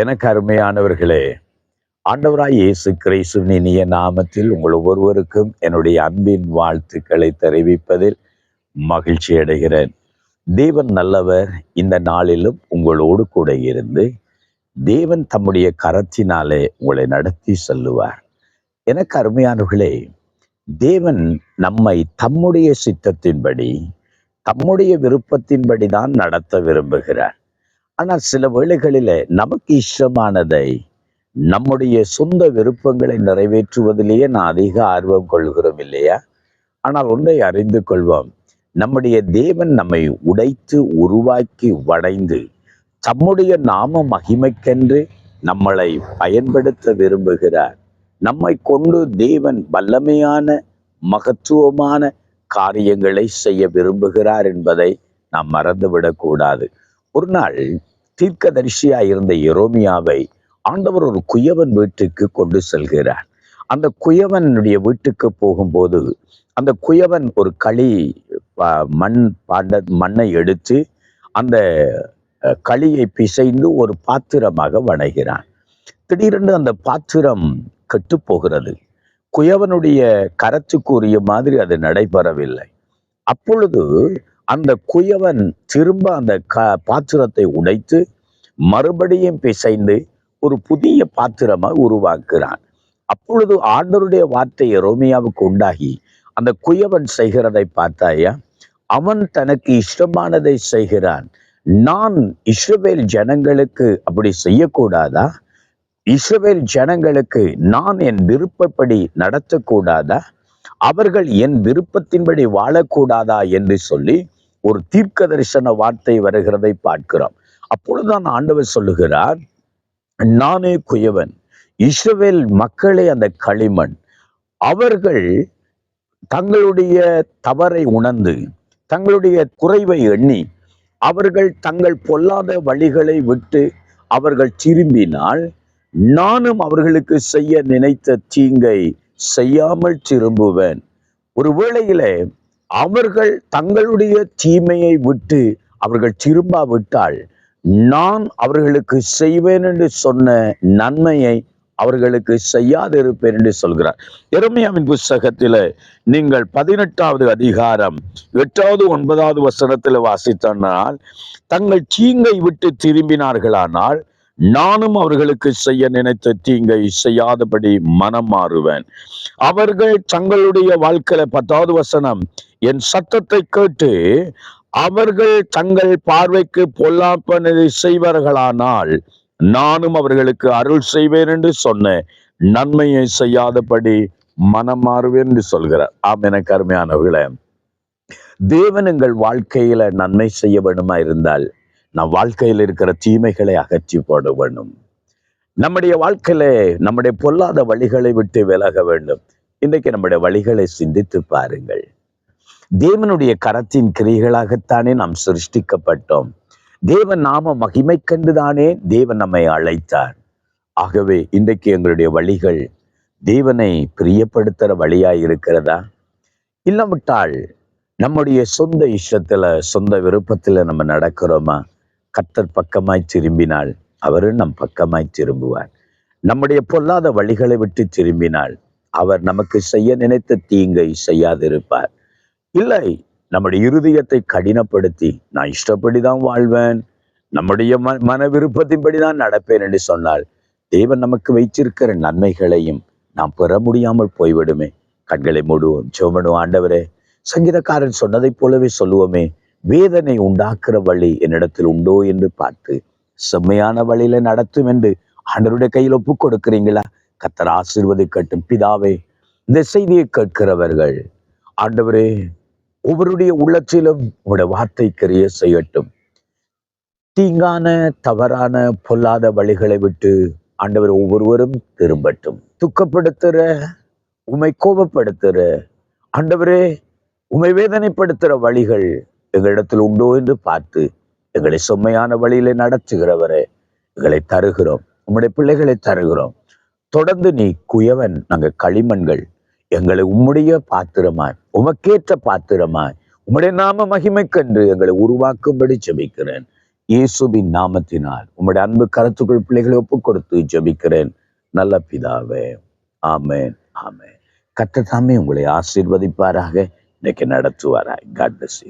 எனக்கு அருமையானவர்களே ஆண்டவராய் இயேசு கிரைசுவின் இனிய நாமத்தில் உங்கள் ஒவ்வொருவருக்கும் என்னுடைய அன்பின் வாழ்த்துக்களை தெரிவிப்பதில் மகிழ்ச்சி அடைகிறேன். தேவன் நல்லவர் இந்த நாளிலும் உங்களோடு கூட இருந்து தேவன் தம்முடைய கரத்தினாலே உங்களை நடத்தி செல்லுவார். எனக்கு அருமையானவர்களே தேவன் நம்மை தம்முடைய சித்தத்தின்படி தம்முடைய விருப்பத்தின்படி தான் நடத்த விரும்புகிறார். ஆனால் சில வேளைகளிலே நமக்கு இஷ்டமானதை நம்முடைய சொந்த விருப்பங்களை நிறைவேற்றுவதிலேயே நான் அதிக ஆர்வம் கொள்கிறோம் இல்லையா? ஆனால் ஒன்றை அறிந்து கொள்வோம். நம்முடைய தேவன் நம்மை உடைத்து உருவாக்கி வளைந்து தம்முடைய நாம மகிமைக்கென்று நம்மளை பயன்படுத்த விரும்புகிறார். நம்மை கொண்டு தேவன் வல்லமையான மகத்துவமான காரியங்களை செய்ய விரும்புகிறார் என்பதை நாம் மறந்துவிடக்கூடாது. ஒரு நாள் தீர்க்கதரிசியா இருந்த எரோமியாவை ஆண்டவர் ஒரு குயவன் வீட்டுக்கு கொண்டு செல்கிறார். அந்த குயவனுடைய வீட்டுக்கு போகும்போது அந்த குயவன் ஒரு களி ப- மண் பாண்ட மண்ணை எடுத்து அந்த களியை பிசைந்து ஒரு பாத்திரமாக வணைகிறான் திடீரென்று அந்த பாத்திரம் கெட்டு போகிறது. குயவனுடைய கரத்துக்குரிய மாதிரி அது நடைபெறவில்லை. அப்பொழுது அந்த குயவன் திரும்ப அந்த க பாத்திரத்தை உடைத்து மறுபடியும் பிசைந்து ஒரு புதிய பாத்திரமாக உருவாக்குறான் அப்பொழுது ஆண்டருடைய வார்த்தை ரோமியாவுக்கு உண்டாகி அந்த குயவன் செய்கிறதை பார்த்தாயா? அவன் தனக்கு இஷ்டமானதை செய்கிறான். நான் இஸ்ரவேல் ஜனங்களுக்கு அப்படி செய்யக்கூடாதா? இஸ்ரவேல் ஜனங்களுக்கு நான் என் விருப்பப்படி நடத்தக்கூடாதா? அவர்கள் என் விருப்பத்தின்படி வாழக்கூடாதா? என்று சொல்லி ஒரு தீர்க்க தரிசன வார்த்தை வருகிறதை பார்க்கிறோம். அப்பொழுதுதான் ஆண்டவர் சொல்லுகிறார் நானே குயவன் இஸ்ரவேல் மக்களே அந்த களிமண். அவர்கள் தங்களுடைய தவறை உணர்ந்து தங்களுடைய குறைவை எண்ணி அவர்கள் தங்கள் பொல்லாத வழிகளை விட்டு அவர்கள் திரும்பினால் நானும் அவர்களுக்கு செய்ய நினைத்த தீங்கை செய்யாமல் திரும்புவேன். ஒரு வேளையிலே அவர்கள் தங்களுடைய தீமையை விட்டு அவர்கள் திரும்பாவிட்டால் நான் அவர்களுக்கு செய்வேன் என்று சொன்ன நன்மையை அவர்களுக்கு செய்யாதிருப்பேன் என்று சொல்கிறார். எருமையாவின் புஸ்தகத்தில் நீங்கள் பதினெட்டாவது அதிகாரம் எட்டாவது ஒன்பதாவது வசனத்தில் வாசித்தனால் தங்கள் தீங்கை விட்டு திரும்பினார்களானால் நானும் அவர்களுக்கு செய்ய நினைத்த தீங்கை செய்யாதபடி மனம் மாறுவேன். அவர்கள் தங்களுடைய வாழ்க்கையில பத்தாவது வசனம் என் சத்தத்தை கேட்டு அவர்கள் தங்கள் பார்வைக்கு பொல்லாப்பனதை செய்வார்களானால் நானும் அவர்களுக்கு அருள் செய்வேன் என்று சொன்னேன் நன்மையை செய்யாதபடி மனம் மாறுவேன் என்று சொல்கிறார். ஆம் என கருமையானவர்களே தேவன் எங்கள் வாழ்க்கையில நன்மை செய்ய வேணுமா இருந்தால் நம் வாழ்க்கையில் இருக்கிற தீமைகளை அகற்றி போட வேண்டும். நம்முடைய வாழ்க்கையில நம்முடைய பொல்லாத வழிகளை விட்டு விலக வேண்டும். இன்றைக்கு நம்முடைய வழிகளை சிந்தித்து பாருங்கள். தேவனுடைய கரத்தின் கிரிகளாகத்தானே நாம் சிருஷ்டிக்கப்பட்டோம். தேவன் நாம மகிமை கண்டுதானே தேவன் நம்மை அழைத்தார். ஆகவே இன்றைக்கு எங்களுடைய வழிகள் தேவனை பிரியப்படுத்துற வழியாய் இருக்கிறதா? இல்லாவிட்டால் நம்முடைய சொந்த இஷ்டத்துல சொந்த விருப்பத்துல நம்ம நடக்கிறோமா? கர்த்தர் பக்கமாய் திரும்பினால் அவர் நம் பக்கமாய் திரும்புவார். நம்முடைய பொல்லாத வழிகளை விட்டு திரும்பினால் அவர் நமக்கு செய்ய நினைத்த தீங்கை செய்யாதிருப்பார். இல்லை நம்முடைய இருதயத்தை கடினப்படுத்தி நான் இஷ்டப்படிதான் வாழ்வேன் நம்முடைய ம மன விருப்பத்தின்படி தான் நடப்பேன் என்று சொன்னால் தேவன் நமக்கு வைச்சிருக்கிற நன்மைகளையும் நாம் பெற முடியாமல் போய்விடுமே. கண்களை மூடுவோம் சோமனு ஆண்டவரே. சங்கீதக்காரன் சொன்னதைப் போலவே சொல்லுவோமே வேதனை உண்டாக்குற வழி என்னிடத்தில் உண்டோ என்று பார்த்து செம்மையான வழியில நடத்தும் என்று ஆண்டருடைய கையில் ஒப்பு கொடுக்கிறீங்களா? கத்தர் ஆசீர்வதிக்கட்டும். பிதாவே இந்த செய்தியை கேட்கிறவர்கள் ஆண்டவரே ஒவ்வொருடைய உள்ளத்திலும் உங்களுடைய வார்த்தை கரிய செய்யட்டும். தீங்கான தவறான பொல்லாத வழிகளை விட்டு ஆண்டவர் ஒவ்வொருவரும் திரும்பட்டும். துக்கப்படுத்துற உமை கோபப்படுத்துற ஆண்டவரே உமை வேதனைப்படுத்துற வழிகள் எங்களிடத்தில் உண்டோ என்று பார்த்து எங்களை செம்மையான வழியிலே நடத்துகிறவரே எங்களை தருகிறோம். உம்முடைய பிள்ளைகளை தருகிறோம். தொடர்ந்து நீ குயவன் நாங்க களிமண்கள் எங்களை உம்முடைய பாத்திரமாய் உமக்கேற்ற பாத்திரமாய் உம்முடைய நாம மகிமைக்கென்று எங்களை உருவாக்கும்படி ஜபிக்கிறேன். இயேசுவின் நாமத்தினால் உம்முடைய அன்பு கருத்துக்குள் பிள்ளைகளை ஒப்புக் கொடுத்து ஜபிக்கிறேன். நல்ல பிதாவே ஆமேன் ஆமென். கர்த்தர் தாமே உங்களை ஆசீர்வதிப்பாராக. இன்னைக்கு நடத்துவாராய். God plus